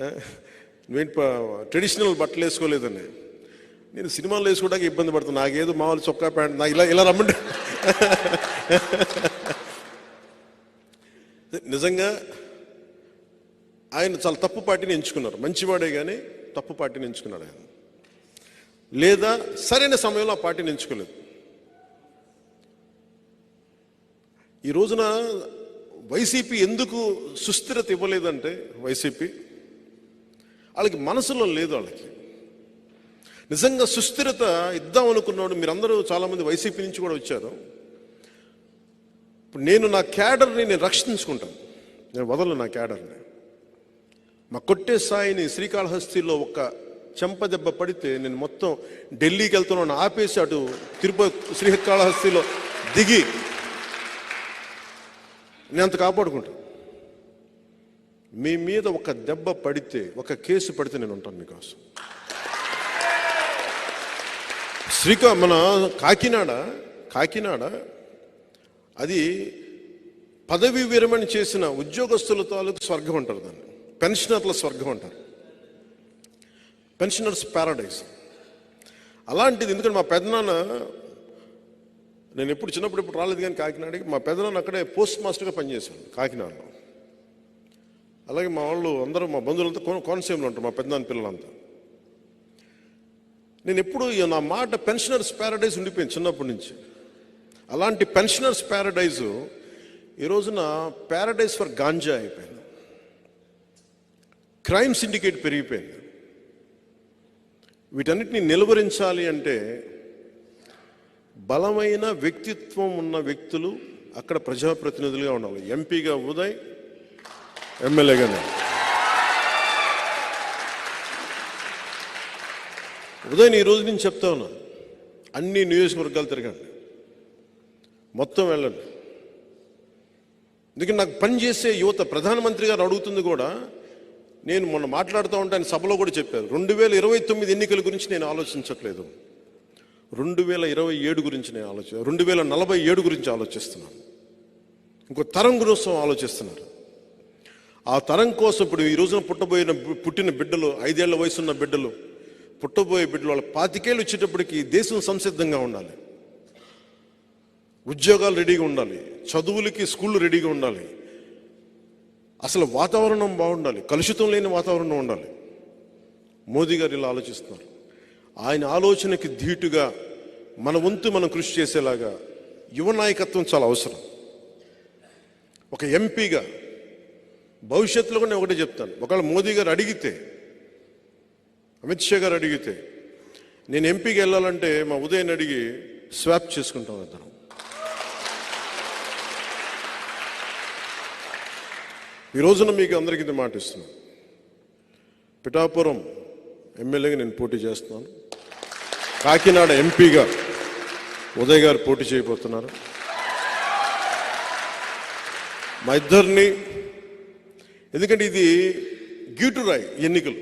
నువ్వేంటి ట్రెడిషనల్ బట్టలు వేసుకోలేదని నేను సినిమాలు వేసుకోవడానికి ఇబ్బంది పడుతున్నా. నాకేదో మామూలు చొక్కా ప్యాంట్ నాకు ఇలా ఇలా రమ్మంటే. నిజంగా ఆయన చాలా తప్పు పార్టీని ఎంచుకున్నారు. మంచివాడే కానీ తప్పు పార్టీని ఎంచుకున్నాడు ఆయన. లేదా సరైన సమయంలో ఆ పార్టీని ఎంచుకోలేదు. ఈ రోజున వైసీపీ ఎందుకు సుస్థిరత ఇవ్వలేదంటే వైసీపీ వాళ్ళకి మనసులో లేదు వాళ్ళకి. నిజంగా సుస్థిరత ఇద్దాం అనుకున్నాడు మీరందరూ చాలామంది వైసీపీ నుంచి కూడా వచ్చారు. ఇప్పుడు నేను నా క్యాడర్ని నేను రక్షించుకుంటాను. నేను వదలను నా క్యాడర్ని. మా కొట్టే సాయిని శ్రీకాళహస్తిలో ఒక చెంప దెబ్బ పడితే నేను మొత్తం ఢిల్లీకి వెళ్తున్నాను ఆపేసి అటు తిరుపతి శ్రీకాళహస్తిలో దిగి నేను అంత కాపాడుకుంటాను. మీ మీద ఒక దెబ్బ పడితే ఒక కేసు పడితే నేను ఉంటాను మీకోసం. శ్రీకా మన కాకినాడ కాకినాడ అది పదవి విరమణ చేసిన ఉద్యోగస్తుల తాలూకు స్వర్గం అంటారు దాన్ని. పెన్షనర్ల స్వర్గం అంటారు. పెన్షనర్స్ పారాడైజ్ అలాంటిది ఎందుకంటే మా పెదనాన్న నేను ఎప్పుడు చిన్నప్పుడు ఇప్పుడు రాలేదు కానీ కాకినాడకి మా పెదనాన్న అక్కడే పోస్ట్ మాస్టర్గా పనిచేశాను కాకినాడలో. అలాగే మా వాళ్ళు అందరూ మా బంధువులంతా కో కోనసీమలో ఉంటారు మా పెద్దనాన్న పిల్లలంతా. నేను ఎప్పుడు నా మాట పెన్షనర్స్ ప్యారడైజ్ ఉండిపోయింది చిన్నప్పటి నుంచి. అలాంటి పెన్షనర్స్ ప్యారడైజు ఈ రోజున ప్యారడైజ్ ఫర్ గాంజా అయిపోయింది. క్రైమ్ సిండికేట్ పెరిగిపోయింది. వీటన్నిటిని నిలువరించాలి అంటే బలమైన వ్యక్తిత్వం ఉన్న వ్యక్తులు అక్కడ ప్రజాప్రతినిధులుగా ఉండాలి. ఎంపీగా ఉదయ్ ఎమ్మెల్యేగా ఉదయం ఈరోజు ఈ రోజు నేను చెప్తా ఉన్నా. అన్ని నియోజకవర్గాలు తిరగండి. మొత్తం వెళ్ళండి. ఎందుకంటే నాకు పని చేసే యువత ప్రధానమంత్రి గారు అడుగుతుంది కూడా. నేను మొన్న మాట్లాడుతూ ఉంటాను సభలో కూడా చెప్పారు. రెండు వేల ఇరవై తొమ్మిది ఎన్నికల గురించి నేను ఆలోచించట్లేదు. రెండు వేల ఇరవై ఏడు గురించి నేను ఆలోచన రెండు వేల నలభై ఏడు గురించి ఆలోచిస్తున్నాను. ఇంకో తరం కోసం ఆలోచిస్తున్నారు. ఆ తరం కోసం ఇప్పుడు ఈ రోజున పుట్టబోయిన పుట్టిన బిడ్డలు ఐదేళ్ళ వయసున్న బిడ్డలు పుట్టబోయే బిడ్డలు వాళ్ళ పాతికేళ్ళు వచ్చేటప్పటికి దేశం సంసిద్ధంగా ఉండాలి. ఉద్యోగాలు రెడీగా ఉండాలి. చదువులకి స్కూళ్ళు రెడీగా ఉండాలి. అసలు వాతావరణం బాగుండాలి. కలుషితం లేని వాతావరణం ఉండాలి. మోదీ గారు ఇలా ఆలోచిస్తున్నారు. ఆయన ఆలోచనకి ధీటుగా మన వంతు మనం కృషి చేసేలాగా యువ నాయకత్వం చాలా అవసరం. ఒక ఎంపీగా భవిష్యత్తులో కూడా నేను ఒకటే చెప్తాను. ఒకవేళ మోదీ గారు అడిగితే అమిత్ షా గారు అడిగితే నేను ఎంపీకి వెళ్ళాలంటే మా ఉదయం అడిగి స్వాప్ చేసుకుంటాం ఇద్దరం. ఈ రోజున మీకు అందరికీ ఇది మాట ఇస్తున్నాను పిఠాపురం ఎమ్మెల్యేగా నేను పోటీ చేస్తున్నాను. కాకినాడ ఎంపీగా ఉదయ్ గారు పోటీ చేయబోతున్నారు. మా ఇద్దరిని ఎందుకంటే ఇది గీటురాయి ఎన్నికలు.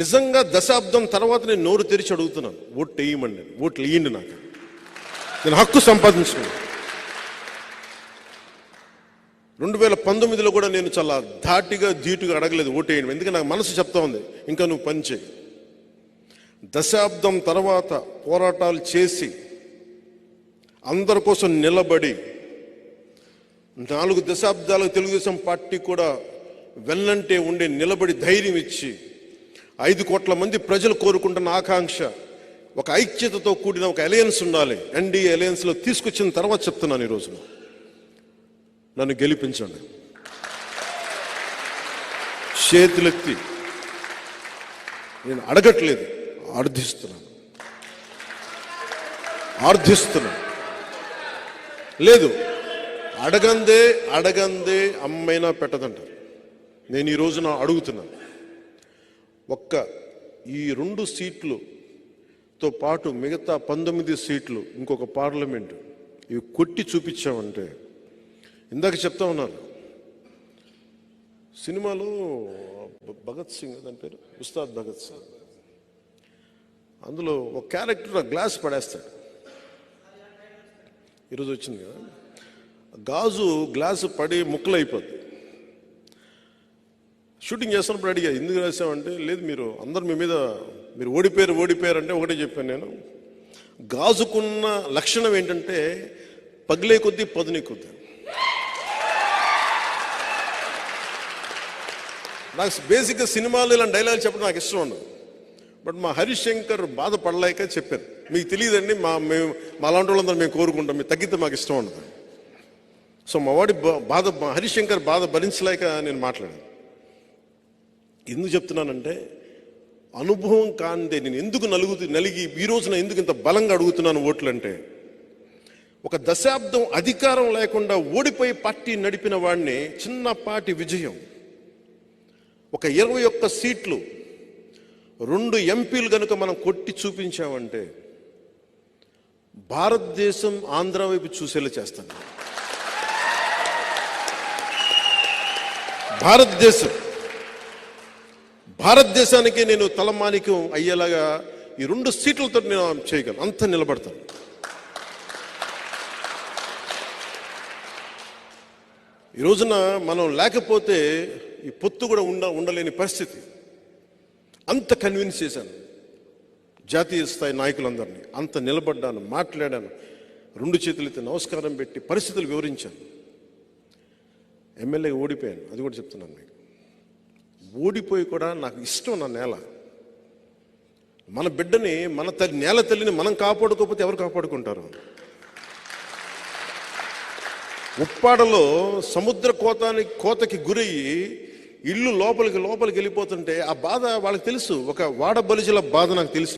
నిజంగా దశాబ్దం తర్వాత నేను నోరు తెరిచి అడుగుతున్నాను ఓట్లు వేయమండి ఓట్లు వేయండి నాకు. నేను హక్కు సంపాదించుకున్నాను. రెండు వేల పంతొమ్మిదిలో కూడా నేను చాలా ధాటిగా ధీటుగా అడగలేదు ఓటేయండి ఎందుకంటే నాకు మనసు చెప్తా ఉంది ఇంకా నువ్వు పని చేయి. దశాబ్దం తర్వాత పోరాటాలు చేసి అందరి కోసం నిలబడి నాలుగు దశాబ్దాలకు తెలుగుదేశం పార్టీ కూడా వెన్నంటే ఉండే నిలబడి ధైర్యం ఇచ్చి ఐదు కోట్ల మంది ప్రజలు కోరుకుంటున్న ఆకాంక్ష ఒక ఐక్యతతో కూడిన ఒక అలయన్స్ ఉండాలి. ఎన్డీఏ అలయన్స్లో తీసుకొచ్చిన తర్వాత చెప్తున్నాను ఈ నన్ను గెలిపించండి. చేతులెత్తి. నేను అడగట్లేదు ఆర్థిస్తున్నాను ఆర్థిస్తున్నాను లేదు అడగందే అడగందే అమ్మైనా పెట్టదంటారు. నేను ఈ రోజున అడుగుతున్నాను. ఒక్క ఈ రెండు సీట్లుతో పాటు మిగతా పంతొమ్మిది సీట్లు ఇంకొక పార్లమెంటు ఇవి కొట్టి చూపించామంటే ఇందాక చెప్తా ఉన్నారు. సినిమాలో భగత్ సింగ్ దాని పేరు? ఉస్తాద్ భగత్ సింగ్. అందులో ఒక క్యారెక్టర్ ఆ గ్లాస్ పడేస్తాడు. ఈరోజు వచ్చింది కదా? గాజు గ్లాసు పడి ముక్కలైపోద్ది. షూటింగ్ చేస్తున్నప్పుడు అడిగా ఎందుకు రాసామంటే లేదు మీరు అందరు మీ మీద మీరు ఓడిపోయారు ఓడిపోయారు అంటే ఒకటే చెప్పాను నేను. గాజుకున్న లక్షణం ఏంటంటే పగిలే కొద్దీ పదునే కొద్ది. నాకు బేసిక్గా సినిమాలు ఇలాంటి డైలాగ్ చెప్పడం నాకు ఇష్టం ఉండదు. బట్ మా హరిశంకర్ బాధపడలేక చెప్పారు. మీకు తెలియదండి మా మేము మా అలాంటి వాళ్ళందరూ మేము కోరుకుంటాం మీకు తగ్గితే మాకు ఇష్టం ఉండదు. సో మా వాడి బా- బాధ హరిశంకర్ బాధ భరించలేక నేను మాట్లాడాను. ఎందుకు చెప్తున్నానంటే అనుభవం కాందే నేను ఎందుకు నలుగు నలిగి ఈ రోజున ఎందుకు ఇంత బలంగా అడుగుతున్నాను ఓట్లు అంటే ఒక దశాబ్దం అధికారం లేకుండా ఓడిపోయి పార్టీ నడిపిన వాడిని చిన్నపాటి విజయం. ఒక ఇరవై ఒక్క సీట్లు రెండు ఎంపీలు కనుక మనం కొట్టి చూపించామంటే భారతదేశం ఆంధ్ర వైపు చూసేలా చేస్తాను. భారతదేశం. భారతదేశానికి నేను తలమానికం అయ్యేలాగా ఈ రెండు సీట్లతో నేను చేయగలను. అంత నిలబడతాను. ఈ రోజున మనం లేకపోతే ఈ పొత్తు కూడా ఉండ ఉండలేని పరిస్థితి. అంత కన్విన్స్ చేశాను. జాతీయ స్థాయి నాయకులందరినీ అంత నిలబడ్డాను మాట్లాడాను. రెండు చేతులైతే నమస్కారం పెట్టి పరిస్థితులు వివరించాను. ఎమ్మెల్యే ఓడిపోయాను. అది కూడా చెప్తున్నాను మీకు. ఓడిపోయి కూడా నాకు ఇష్టం నా నేల. మన బిడ్డని మన తల్లి నేల తల్లిని మనం కాపాడుకోకపోతే ఎవరు కాపాడుకుంటారు? ఉప్పాడలో సముద్ర కోతానికి కోతకి గురయ్యి ఇల్లు లోపలికి లోపలికి వెళ్ళిపోతుంటే ఆ బాధ వాళ్ళకి తెలుసు. ఒక వాడ బలిజల బాధ నాకు తెలుసు.